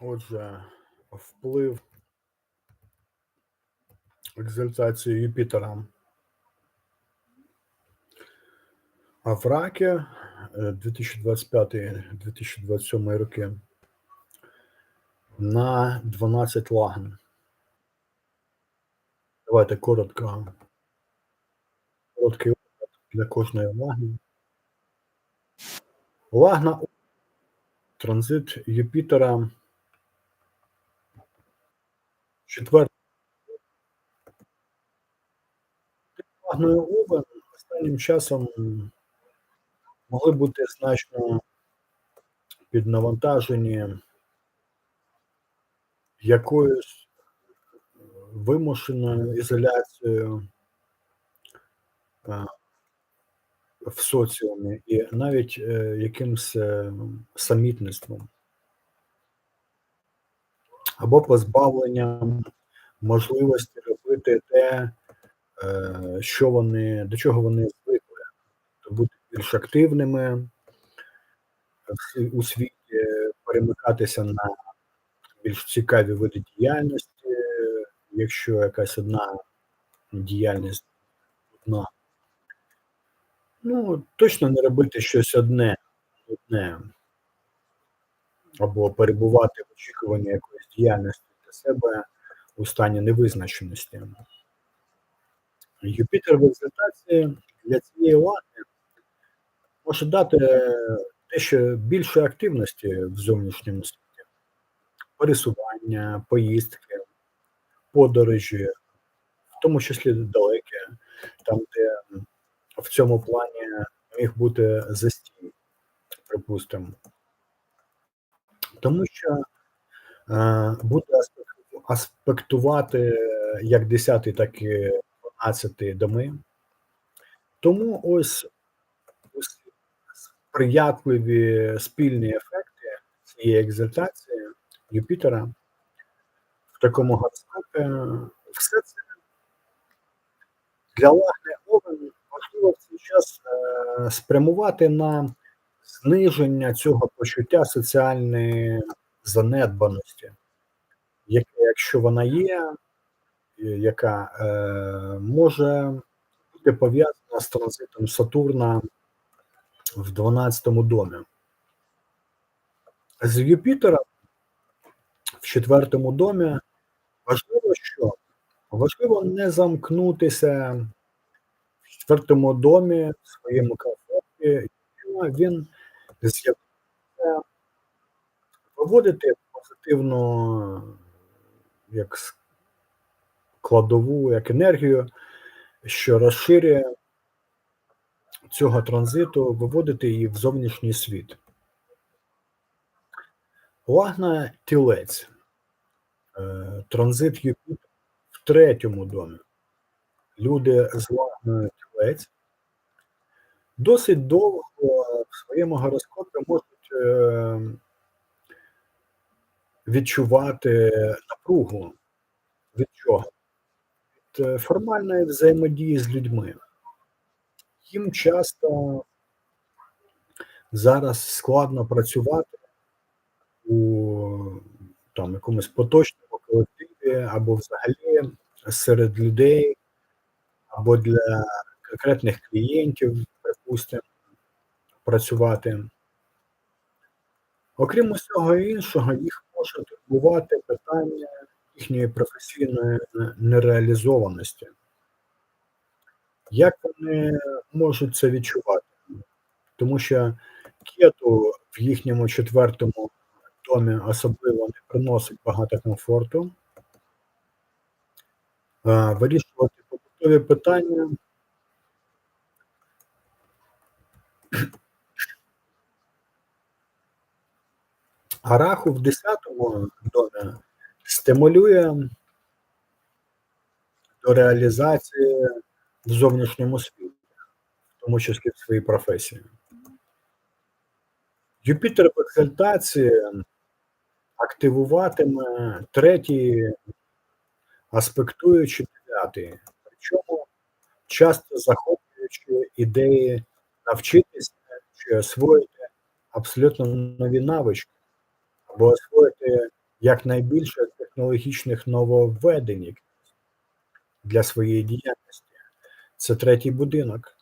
Отже, вплив екзальтації Юпітера. В ракі е, 2025-2027 роки на 12 лагн. Давайте коротко. Короткий огляд для кожної лагни. Лагна транзит Юпітера. Четвертий. Лагною Овен останнім часом могли бути значно піднавантажені якоюсь вимушеною ізоляцією е, в соціумі і навіть е, якимось е, самітництвом або позбавленням можливості робити те, е, що вони, до чого вони звикли, бути більш активними у світі, перемикатися на більш цікаві види діяльності, якщо якась одна діяльність одна. Ну, точно не робити щось одне, одне. Або перебувати в очікуванні якоїсь діяльності для себе у стані невизначеності. Юпітер в екзальтації для цієї лади може дати дещо більше активності в зовнішньому світі. Пересування, поїздки, подорожі, в тому числі далекі, там, де в цьому плані міг бути застій, припустимо. Тому що буде аспектувати як 10, так і 12 доми. Тому ось сприятливі спільні ефекти цієї екзальтації Юпітера в такому гороскопі, все це для Лагни Овен важливо в цей час е, спрямувати на зниження цього почуття соціальної занедбаності, яке, якщо вона є, яка е, може бути пов'язана з транзитом Сатурна в 12-му домі. З Юпітера в четвертому домі важливо, що важливо не замкнутися в четвертому домі в своєму комфорті, він з'явиться виводити позитивну як складову, як енергію, що розширює цього транзиту, виводити її в зовнішній світ. Лагна тілець. Е, Транзит Юпітера в третьому домі. Люди з лагною тілець досить довго в своєму гороскопі можуть е, відчувати напругу. Від чого? Від е, формальної взаємодії з людьми. Їм часто зараз складно працювати у там, якомусь поточному колективі, або взагалі серед людей, або для конкретних клієнтів, припустимо, працювати. Окрім усього іншого, їх може турбувати питання їхньої професійної нереалізованості. Як вони можуть це відчувати? Тому що кету в їхньому четвертому домі особливо не приносить багато комфорту. Вирішувати побутові питання. А раху в 10-му домі стимулює до реалізації в зовнішньому світі, в тому числі в своїй професії. Юпітер в екзальтації активуватиме третій, аспектуючи дев'ятий, причому часто захоплюючи ідеї навчитися чи освоїти абсолютно нові навички, або освоїти якнайбільше технологічних нововведень для своєї діяльності. Це третій будинок.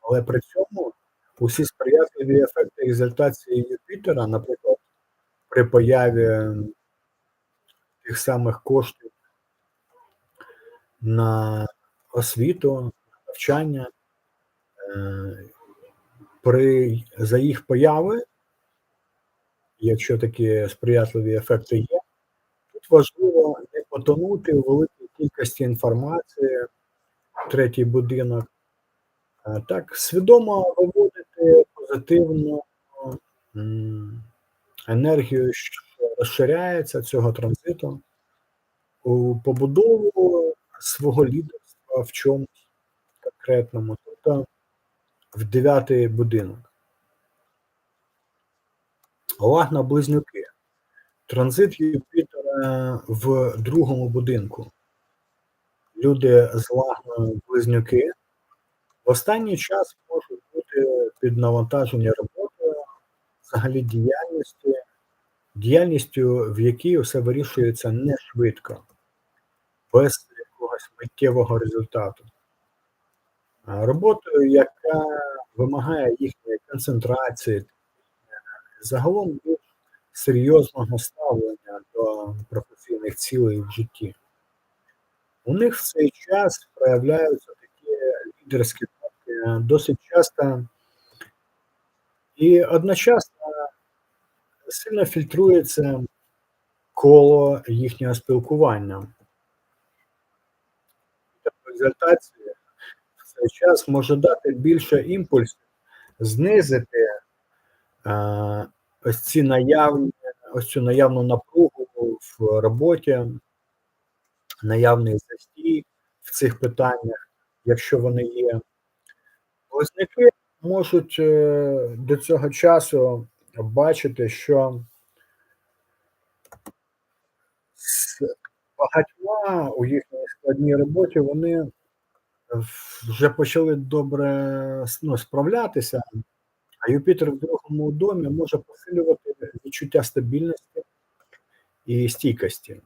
Але при цьому усі сприятливі ефекти екзальтації Юпітера, наприклад, при появі тих самих коштів на освіту, навчання, е, при, за їх появи, якщо такі сприятливі ефекти є, тут важливо не потонути у великій кількості інформації, третій будинок, так свідомо виводити позитивну енергію, що розширяється цього транзиту у побудову свого лідерства в чомусь конкретному, тобто в дев'ятий будинок. Лагна близнюки. Транзит Юпітера в другому будинку. Люди з лагною близнюки в останній час можуть бути під навантаження роботою, взагалі діяльності, діяльністю, в якій все вирішується не швидко, без якогось миттєвого результату. Роботою, яка вимагає їхньої концентрації, загалом більш серйозного ставлення до професійних цілей в житті. У них в цей час проявляються такі лідерські нотки досить часто і одночасно сильно фільтрується коло їхнього спілкування. Екзальтація в цей час може дати більше імпульсів, знизити е, ось ці наявні, ось цю наявну напругу в роботі, наявний застій в цих питаннях, якщо вони є. Близнюки можуть е, до цього часу бачити, що з багатьма у їхній складній роботі вони вже почали добре ну, справлятися, а Юпітер в другому домі може посилювати відчуття стабільності і стійкості.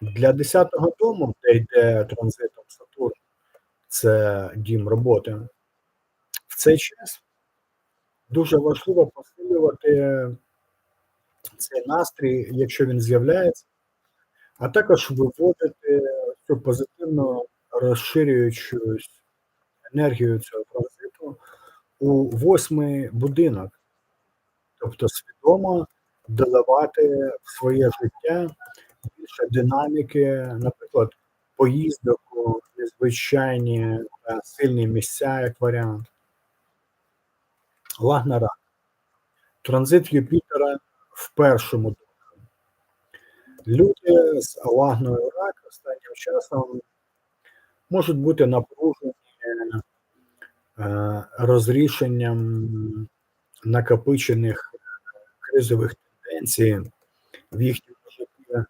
Для 10-го дому, де йде транзитом Сатурн, це дім роботи, в цей час дуже важливо посилювати цей настрій, якщо він з'являється, а також виводити цю позитивну розширюючу енергію цього у восьмий будинок, тобто свідомо додавати в своє життя більше динаміки, наприклад, поїздок у незвичайні та сильні місця, як варіант. Лагнара. Транзит Юпітера в першому домі. Люди з лагною рак останнім часом можуть бути напружені е, розрішенням накопичених кризових тенденцій в їхньому житті,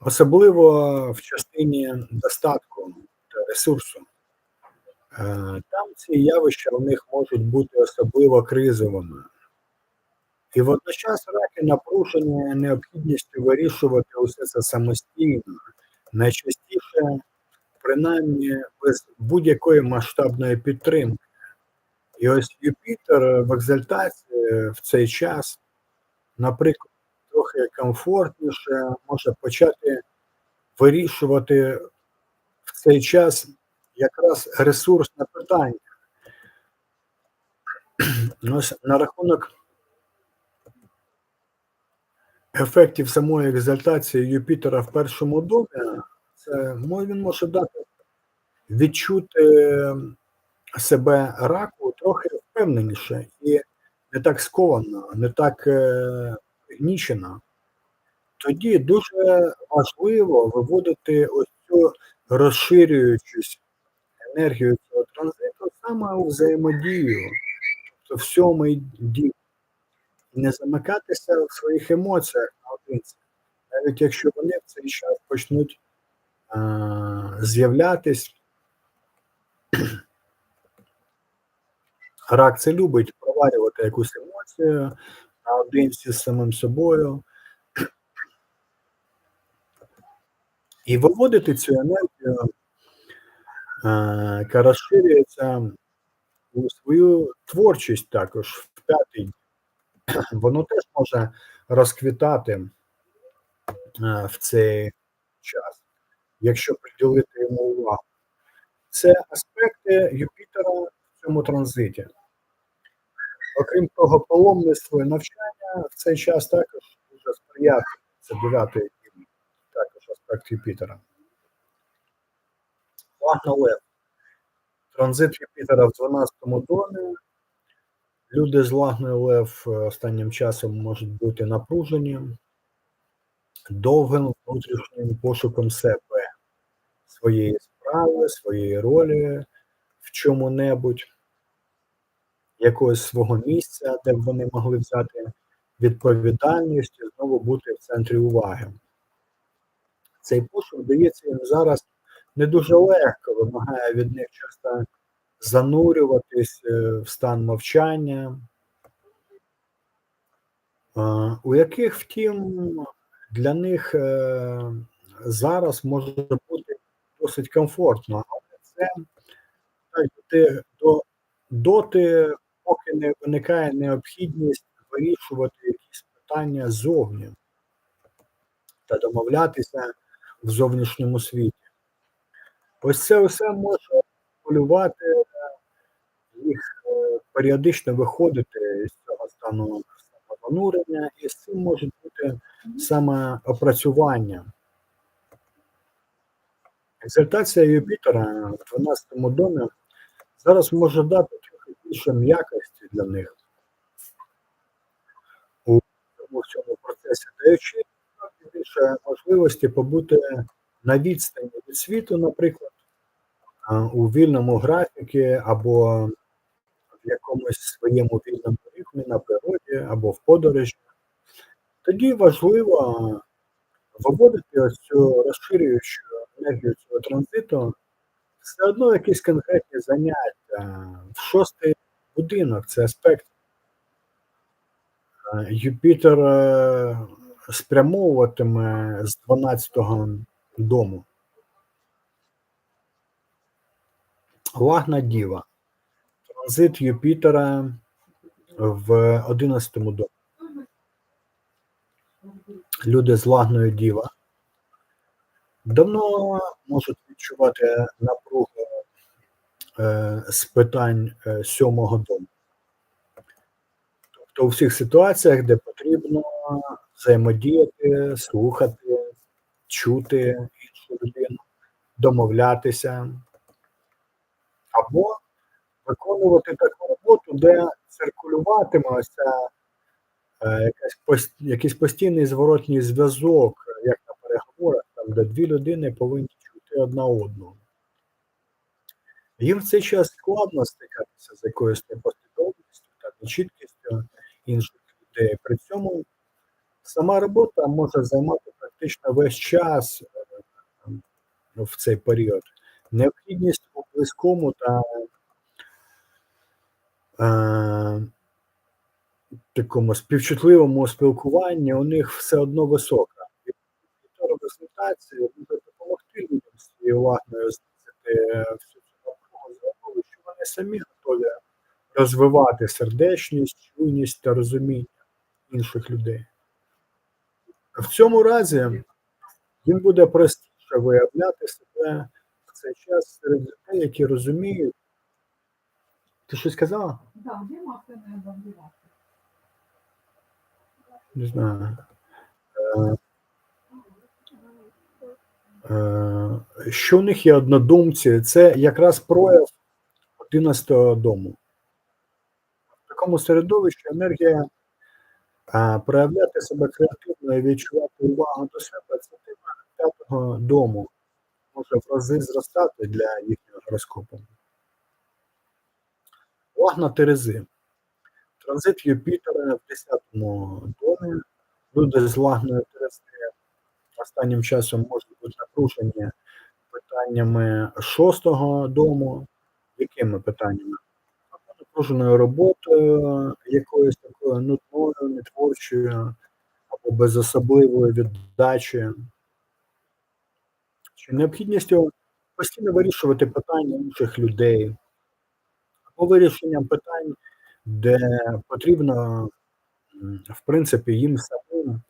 особливо в частині достатку та ресурсу. Е, Там ці явища у них можуть бути особливо кризовими. І водночас раки напружені необхідністю вирішувати усе це самостійно, найчастіше, принаймні, без будь-якої масштабної підтримки. І ось Юпітер в екзальтації в цей час, наприклад, трохи комфортніше може почати вирішувати в цей час якраз ресурсне питання. Ось на рахунок ефектів самої екзальтації Юпітера в першому домі, це він може дати відчути себе раку трохи впевненіше і не так сковано, не так е. Тоді дуже важливо виводити ось цю розширюючусь енергію цього транзиту саме у взаємодію, тобто в сьомий дім. І не замикатися в своїх емоціях наодинці, навіть якщо вони в цей час почнуть а, з'являтись. Рак це любить провалювати якусь емоцію, наодинці з самим собою. І виводити цю енергію, е, яка розширюється у свою творчість також в п'ятий. Воно теж може розквітати е, в цей час, якщо приділити йому увагу. Це аспекти Юпітера в цьому транзиті. Окрім того, паломництво і навчання в цей час також дуже сприяти. Це дев'ятий також аспект Юпітера. Лагна Лев. Транзит Юпітера в 12-му домі. Люди з Лагною Лев е, останнім часом можуть бути напружені довгим внутрішнім пошуком себе, своєї справи, своєї ролі в чому-небудь, якогось свого місця, де б вони могли взяти відповідальність і знову бути в центрі уваги. Цей пошук дається їм зараз не дуже легко, вимагає від них часто занурюватись е, в стан мовчання, у яких, втім, для них е, зараз може бути досить комфортно, але це доти, поки не виникає необхідність вирішувати якісь питання зовні та домовлятися в зовнішньому світі. Ось це все може полювати їх е, періодично виходити з цього стану самопонурення, і з цим може бути саме опрацювання. Екзальтація Юпітера в 12-му домі зараз може дати більше м'якості для них у цьому, процесі, даючи більше можливості побути на відстані від світу, наприклад, у вільному графіки або в якомусь своєму вільному ритмі на природі або в подорожі. Тоді важливо виводити ось цю розширюючу енергію цього транзиту, все одно якісь конкретні заняття. Шостий будинок це аспект. Юпітер е, спрямовуватиме з 12-го дому. Лагна Діва. Транзит Юпітера в 11-му домі. Люди з лагною діва давно можуть відчувати напругу е, з питань е, сьомого дому. Тобто у всіх ситуаціях, де потрібно взаємодіяти, слухати, чути іншу людину, домовлятися, або виконувати таку роботу, де циркулюватиме ось ця е, якась якийсь постійний зворотній зв'язок, як на переговорах, там, де дві людини повинні чути одна одну. Їм в цей час складно стикатися з якоюсь непослідовністю та нечіткістю інших людей. При цьому сама робота може займати практично весь час е, в цей період. Необхідність у близькому та е, такому співчутливому спілкуванні у них все одно висока. І Віктор за умови, що вони самі готові розвивати сердечність, чуйність та розуміння інших людей. В цьому разі їм буде простіше виявляти себе в цей час серед людей, які розуміють. Ти щось где маска не? Не знаю. Е, е, Що в них є однодумці, це якраз прояв 11-го дому. В такому середовищі енергія проявляти себе креативно і відчувати увагу до себе це тема п'ятого дому. Може в рази зростати для їхнього гороскопу. Лагна Терези. Транзит Юпітера в 10-му домі. Люди з лагною Терези останнім часом можуть бути напружені питаннями шостого дому. Якими питаннями? Або напруженою роботою, якоюсь такою нудною, нетворчою або без особливої віддачі, чи необхідністю постійно вирішувати питання інших людей, або вирішенням питань, де потрібно, в принципі, їм самим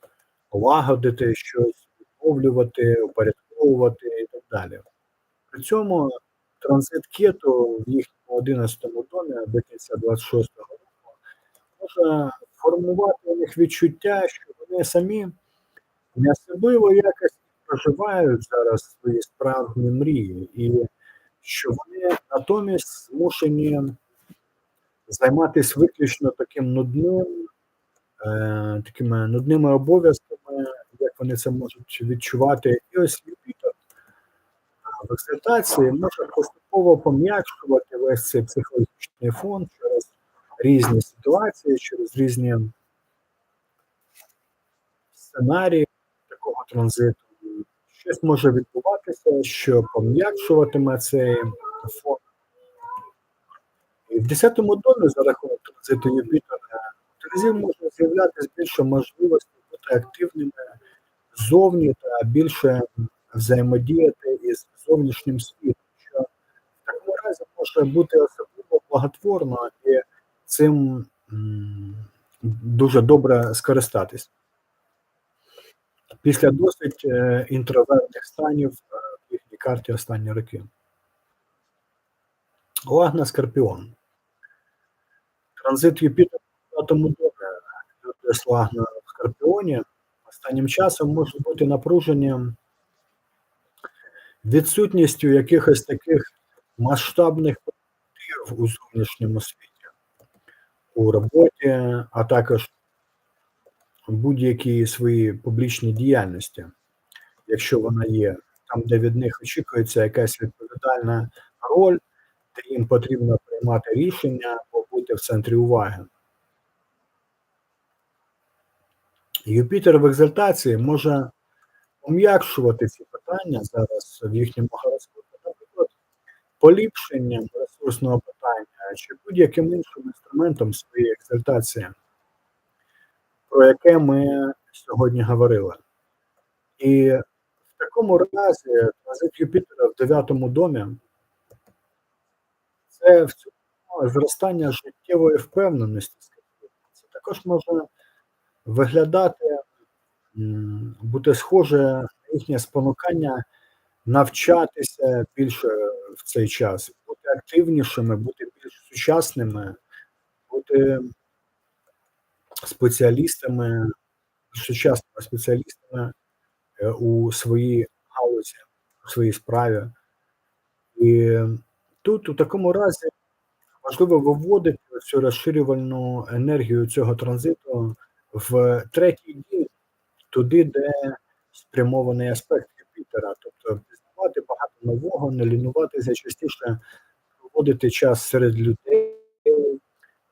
лагодити щось, відновлювати, упорядковувати і так далі. При цьому транзит кету в їхньому 11 домі до кінця 26-го року може формувати у них відчуття, що вони самі не особливо якось проживають зараз свої справжні мрії, і що вони натомість змушені займатися виключно таким нудним, е, такими нудними обов'язками, як вони це можуть відчувати. І ось Юпітер в експлуатації може поступово пом'якшувати весь цей психологічний фон через різні ситуації, через різні сценарії такого транзиту. Щось може відбуватися, що пом'якшуватиме цей фон. І в 10-му домі за рахунок транзиту Юпітера разів може з'являтися більше можливостей бути активними зовні та більше взаємодіяти із зовнішнім світом, що в такому разі може бути особливо благотворно і цим дуже добре скористатись. Після досить е, інтровертних станів е, в їхній карті останні роки. Лагна Скорпіон. Транзит Юпітера в тому домі люди з Лагна в Скорпіоні останнім часом можуть бути напруженням відсутністю якихось таких масштабних перспектив у зовнішньому світі, у роботі, а також будь-якій своїй публічній діяльності, якщо вона є, там, де від них очікується якась відповідальна роль, де їм потрібно приймати рішення або бути в центрі уваги. Юпітер в екзальтації може пом'якшувати ці питання зараз в їхньому гороскопі, наприклад, поліпшенням ресурсного питання чи будь-яким іншим інструментом своєї екзальтації, про яке ми сьогодні говорили. І в такому разі транзит Юпітера в дев'ятому домі це в цьому зростання життєвої впевненості. Це також може виглядати, бути схоже на їхнє спонукання навчатися більше в цей час, бути активнішими, бути більш сучасними, бути спеціалістами, сучасними спеціалістами е, у своїй галузі, у своїй справі. І тут у такому разі важливо виводити цю розширювальну енергію цього транзиту в третій дім, туди, де спрямований аспект Юпітера, тобто пізнавати багато нового, не лінуватися частіше, проводити час серед людей,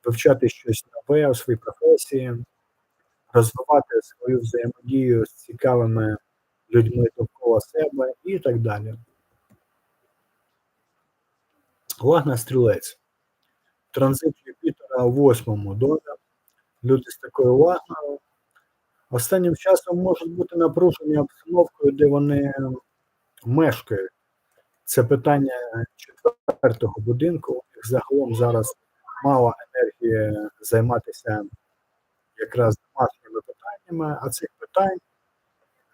вивчати щось нове у своїй професії, розвивати свою взаємодію з цікавими людьми довкола себе і так далі. Лагна стрілець. Транзит Юпітера у восьмому домі. Люди з такою лагною. Останнім часом можуть бути напружені обстановкою, де вони мешкають. Це питання четвертого будинку. Загалом зараз мало енергії займатися якраз домашніми питаннями, а цих питань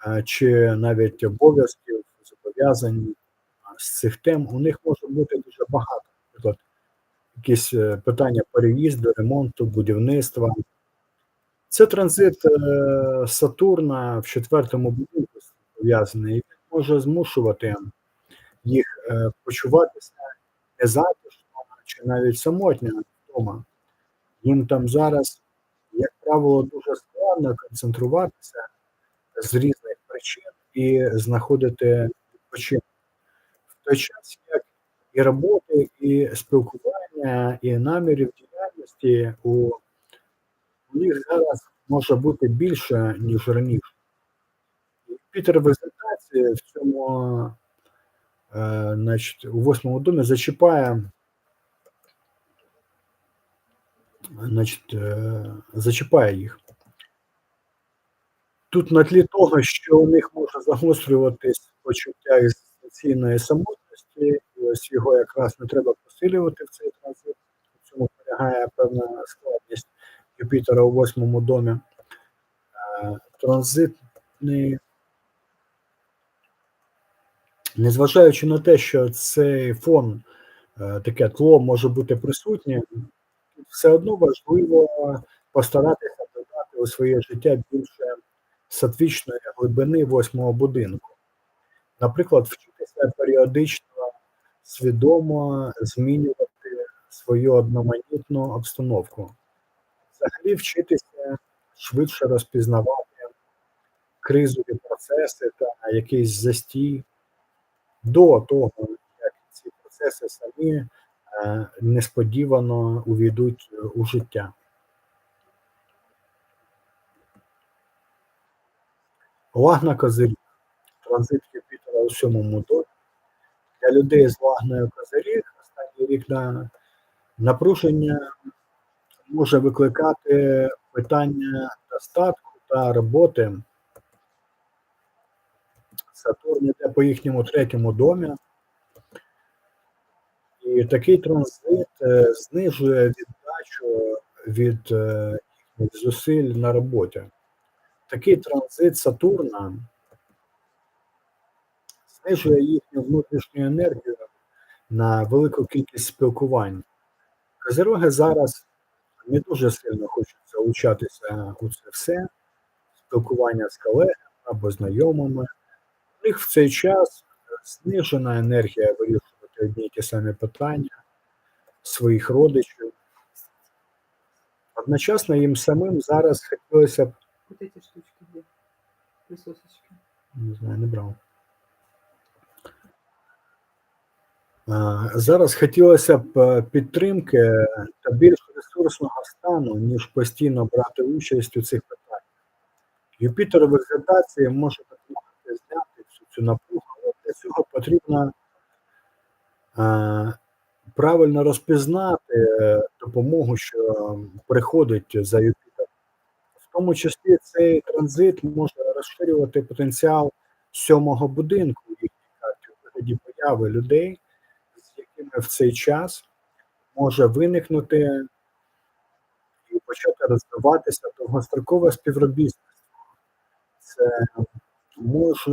е, чи навіть обов'язків, зобов'язань е, з цих тем у них може бути дуже багато. Наприклад, якісь е, питання переїзду, ремонту, будівництва. Це транзит е, Сатурна в четвертому будинку пов'язаний, він може змушувати їх е, почуватися незатишно чи навіть самотньо вдома. Їм там зараз, як правило, дуже складно концентруватися з різних причин і знаходити відпочинок. В той час, як і роботи, і спілкування, і намірів діяльності у них зараз може бути більше, ніж раніше. Пітер в результаті в цьому, е, значить, у восьмому домі зачіпає значить, е, зачіпає їх. Тут на тлі того, що у них може загострюватись почуття екзистенційної самотності, і ось його якраз не треба посилювати в цей транзит. В цьому полягає певна складність Юпітера у восьмому домі. Е, Транзитний, незважаючи на те, що цей фон, е, таке тло може бути присутнє, все одно важливо постаратися додати у своє життя більше сатвічної глибини восьмого будинку. Наприклад, вчитися періодично свідомо змінювати свою одноманітну обстановку. Взагалі вчитися швидше розпізнавати кризові процеси та якийсь застій до того, як ці процеси самі е, несподівано увійдуть е, у життя. Лагна Козиріг. Транзит Юпітера у сьомому домі. Для людей з лагною Козиріг останній рік на напруження може викликати питання достатку та роботи. Сатурн іде по їхньому третьому домі. І такий транзит е, знижує віддачу від е, їхніх зусиль на роботі. Такий транзит Сатурна знижує їхню внутрішню енергію на велику кількість спілкувань. Козироги зараз не дуже сильно хочуть залучатися у це все, спілкування з колегами або знайомими. У них в цей час знижена енергія вирішувати одні й ті самі питання своїх родичів. Одночасно їм самим зараз хотілося б, Вот эти штучки? Присосочки. не знаю, не брав. А, Зараз хотілося б е, підтримки та більш ресурсного стану, ніж постійно брати участь у цих питаннях. Юпітер в екзитації може допомагати зняти всю цю напругу, але для цього потрібно е, правильно розпізнати е, допомогу, що приходить за Юпітером. В тому числі цей транзит може розширювати потенціал сьомого будинку у вигляді появи людей, в цей час може виникнути і почати розвиватися довгострокове співробітництво. Це може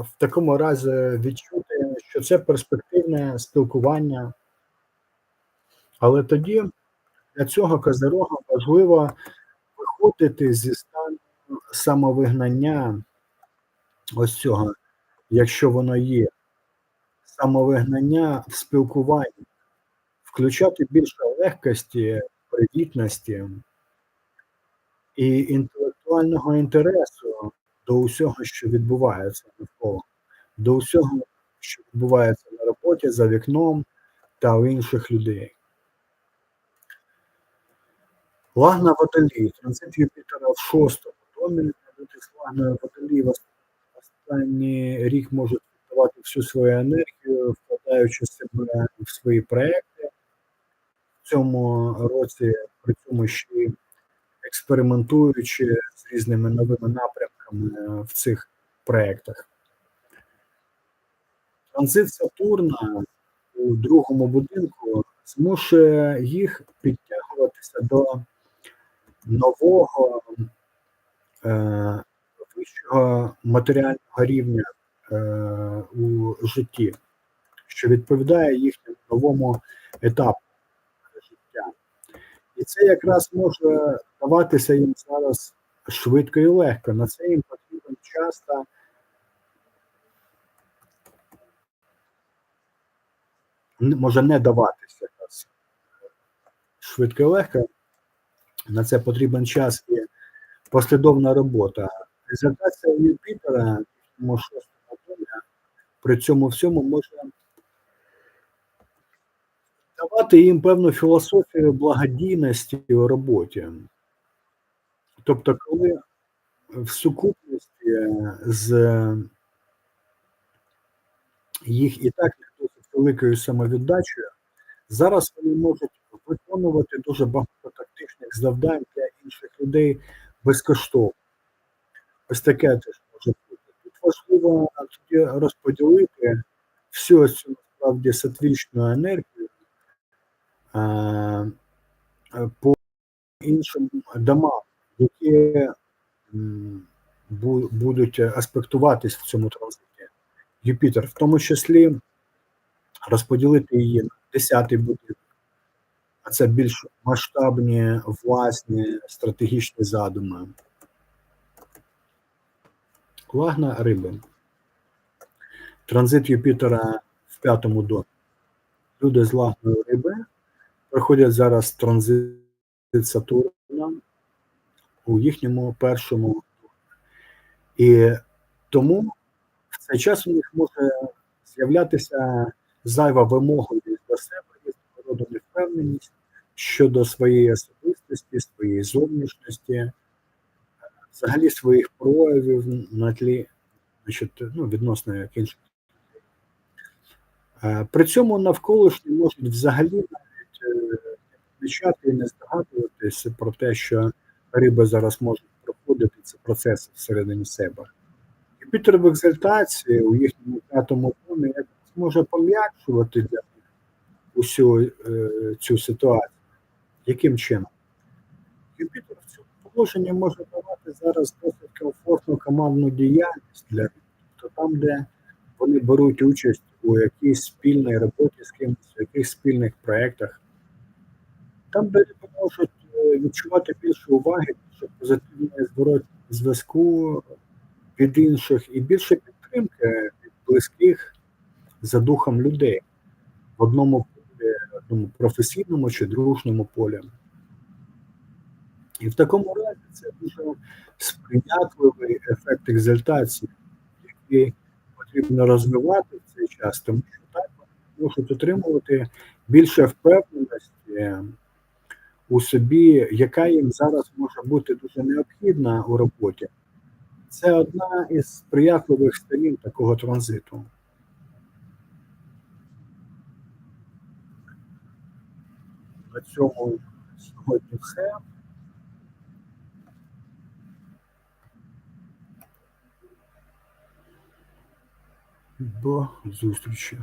в такому разі відчути, що це перспективне спілкування. Але тоді для цього Козирога важливо виходити зі стану самовигнання, ось цього, якщо воно є, самовигнання в спілкуванні, включати більше легкості, привітності і інтелектуального інтересу до усього, що відбувається навколо, до усього, що відбувається на роботі, за вікном та у інших людей. Лагна Водолій, транзит Юпітера в шостому домі, з Лагною Водолій в останній рік можуть віддавати всю свою енергію, вкладаючи себе в свої проекти. В цьому році при цьому ще й експериментуючи з різними новими напрямками в цих проектах. Транзит Сатурна у другому будинку змушує їх підтягуватися до нового е, вищого матеріального рівня е, у житті, що відповідає їхньому новому етапу життя. І це якраз може даватися їм зараз швидко і легко. На це їм потрібен час та може не даватися якраз швидко і легко. На це потрібен час і послідовна робота. Результація Юпітера тому домі при цьому всьому може давати їм певну філософію благодійності у роботі. Тобто, коли в сукупності з їх і так досить великою самовіддачею, зараз вони можуть виконувати дуже багато тактичних завдань для інших людей безкоштовно. Ось таке теж важливо розподілити всю цю насправді сатвічну енергію а, е, по іншим домам, які бу- будуть аспектуватись в цьому транзиті. Юпітер, в тому числі розподілити її на 10-й будинок, а це більш масштабні, власні стратегічні задуми. Лагна риби. Транзит Юпітера в п'ятому домі. Люди з лагною риби проходять зараз транзит Сатурна у їхньому першому. І тому в цей час у них може з'являтися зайва вимога до себе, роду невпевненість щодо своєї особистості, своєї зовнішності, взагалі своїх проявів на тлі значить, ну, відносно як інших. Е, При цьому навколишні можуть взагалі навіть е, і не здогадуватися про те, що риби зараз можуть проходити ці процеси всередині себе. Юпітер в екзальтації у їхньому п'ятому домі якось може пом'якшувати для усю е, цю ситуацію. Яким чином? Юпітер в цьому може давати зараз досить комфортну командну діяльність для. Тобто там, де вони беруть участь у якійсь спільній роботі з кимось, в якихось спільних проєктах, там, де люди можуть е, відчувати більше уваги, більше позитивної зворотнього зв'язку від інших і більше підтримки від близьких за духом людей в одному полі, одному професійному чи дружньому полі. І в такому разі це дуже сприятливий ефект екзальтації, який потрібно розвивати в цей час, тому що так можуть отримувати більше впевненості у собі, яка їм зараз може бути дуже необхідна у роботі. Це одна із сприятливих сторін такого транзиту. На цьому сьогодні все. До зустрічі.